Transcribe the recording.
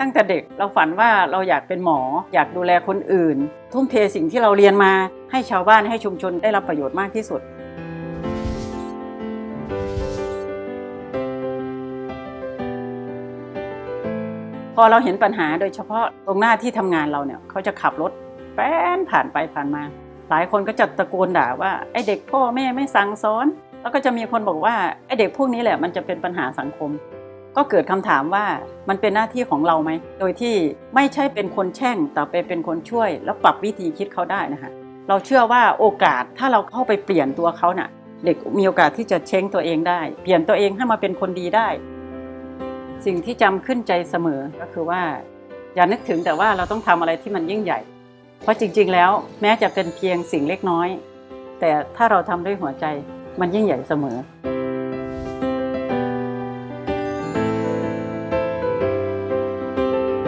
ตั้งแต่เด็กเราฝันว่าเราอยากเป็นหมอ อยากดูแลคนอื่น ทุ่มเทสิ่งที่เราเรียนมาให้ชาวบ้านให้ชุมชนได้รับประโยชน์มากที่สุด พอเราเห็นปัญหาโดยเฉพาะตรงหน้าที่ทำงานเราเนี่ยเขาจะขับรถแป้นผ่านไปผ่านมา หลายคนก็จะตะโกนด่าว่าไอเด็กพ่อแม่ไม่สั่งสอน แล้วก็จะมีคนบอกว่าไอเด็กพวกนี้แหละมันจะเป็นปัญหาสังคม ก็เกิดคำถามว่ามันเป็นหน้าที่ของเราไหม โดยที่ไม่ใช่เป็นคนแช่ง แต่ไปเป็นคนช่วย แล้วปรับวิธีคิดเขาได้นะคะเราเชื่อว่าโอกาสถ้าเราเข้าไปเปลี่ยนตัวเขาเน่ะเด็กมีโอกาสที่จะเช้งตัวเองได้ เปลี่ยนตัวเองให้มาเป็นคนดีได้ สิ่งที่จำขึ้นใจเสมอก็คือว่า อย่านึกถึงแต่ว่าเราต้องทำอะไรที่มันยิ่งใหญ่ เพราะจริง ๆ แล้วแม้จะเป็นเพียงสิ่งเล็กน้อย แต่ถ้าเราทำด้วยหัวใจมันยิ่งใหญ่เสมอ